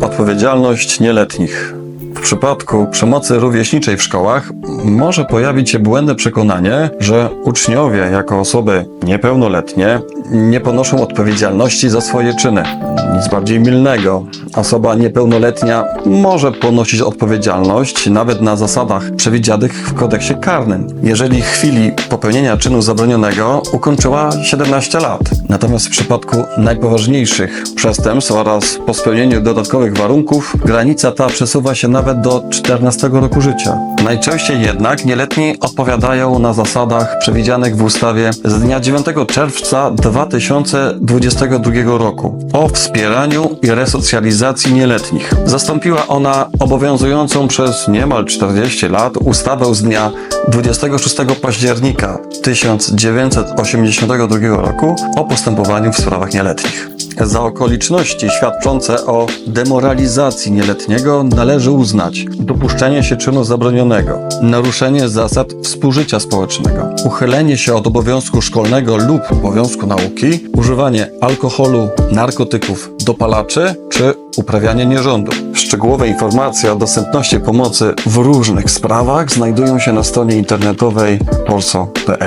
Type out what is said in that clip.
Odpowiedzialność nieletnich. W przypadku przemocy rówieśniczej w szkołach może pojawić się błędne przekonanie, że uczniowie jako osoby niepełnoletnie nie ponoszą odpowiedzialności za swoje czyny. Nic bardziej mylnego. Osoba niepełnoletnia może ponosić odpowiedzialność nawet na zasadach przewidzianych w kodeksie karnym, jeżeli w chwili popełnienia czynu zabronionego ukończyła 17 lat. Natomiast w przypadku najpoważniejszych przestępstw oraz po spełnieniu dodatkowych warunków granica ta przesuwa się nawet do 14 roku życia. Najczęściej jednak nieletni odpowiadają na zasadach przewidzianych w ustawie z dnia 9 czerwca 2022 roku o wspieraniu i resocjalizacji nieletnich. Zastąpiła ona obowiązującą przez niemal 40 lat ustawę z dnia 26 października 1982 roku o postępowaniu w sprawach nieletnich. Za okoliczności świadczące o demoralizacji nieletniego należy uznać dopuszczenie się czynu zabronionego, naruszenie zasad współżycia społecznego, uchylenie się od obowiązku szkolnego lub obowiązku nauki, używanie alkoholu, narkotyków, dopalaczy czy uprawianie nierządu. Szczegółowe informacje o dostępności pomocy w różnych sprawach znajdują się na stronie internetowej polso.pl.